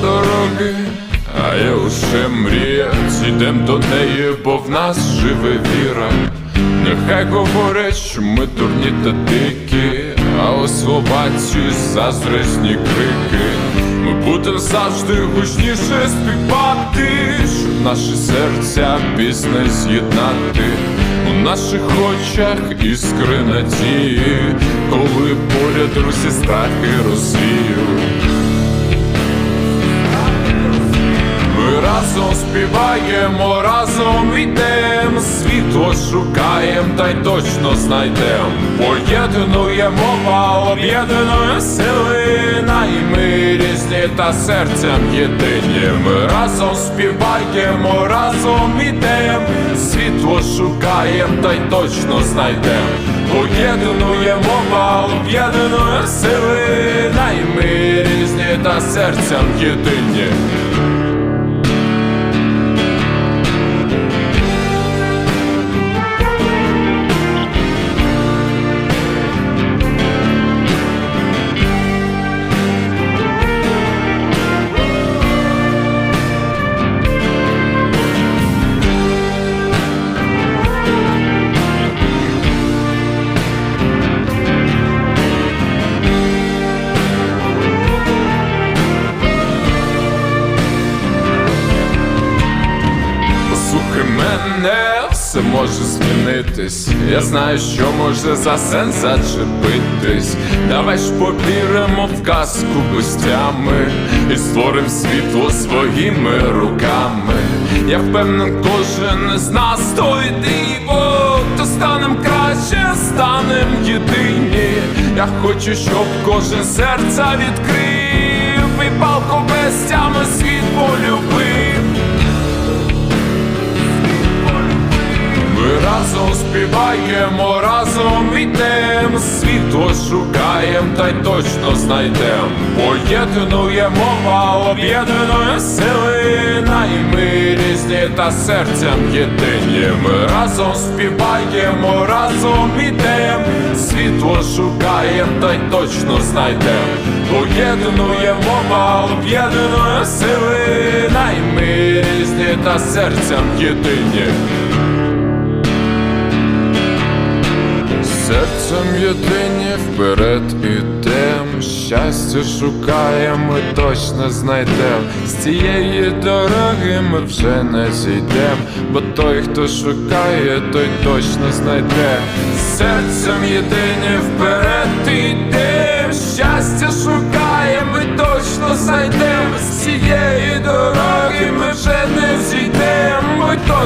дороги, а є лише мрія. Зійдем до неї, бо в нас живе віра. Нехай говорять, що ми дурні та дикі, але слова ці крики. Ми будемо завжди гучніше співати, щоб наші серця пісне з'єднати. У наших очах іскри надії, коли поряд друзі страхи розвіють. Разом співаємо, разом йдем, світло шукаєм, та й точно знайдем. Поєднує мова, об'єднує сили, най ми різні та серцем єдині. Ми разом співаємо, разом йдем, світло шукаєм, та й точно знайдем. Поєднує мова, об'єднує сили, най ми різні та серцем єдині. Все може змінитись. Я знаю, що може за сенс зачепитись. Давай ж повіримо в казку гостями і створим світло своїми руками. Я впевнен, кожен із нас то диво, то станем краще, станем єдині. Я хочу, щоб кожен серця відкрив і палко безтями світ полюбив. Співаємо, разом йдем, світло шукаєм, та й точно знайдем. Поєднує мова, об'єднує сили, най ми різні та серцем єдині. Ми разом співаємо, разом йдем, світло шукаєм, та й точно знайдем. Поєднує мова, об'єднує сили, най ми різні та серцем єдині. Серцем єдині вперед ідем, щастя шукаємо, точно знайдем. З цієї дороги ми вже не зійдем, бо той, хто шукає, той точно знайде. Серцем єдині вперед ідем,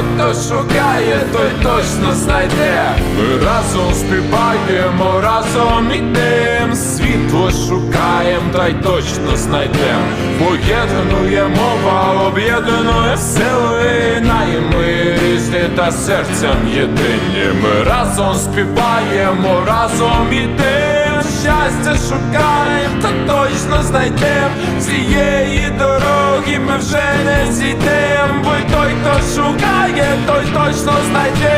хто шукає, той точно знайде. Ми разом співаємо, разом ідем, світло шукаєм, та й точно знайдем. Поєднує мова, об'єднує сили, най ми різні та серцем єдині. Ми разом співаємо, разом ідем, щастя шукаєм, та точно знайдем. Цієї дороги ми вже не зійдем, бо той, хто шукає, той точно знайде.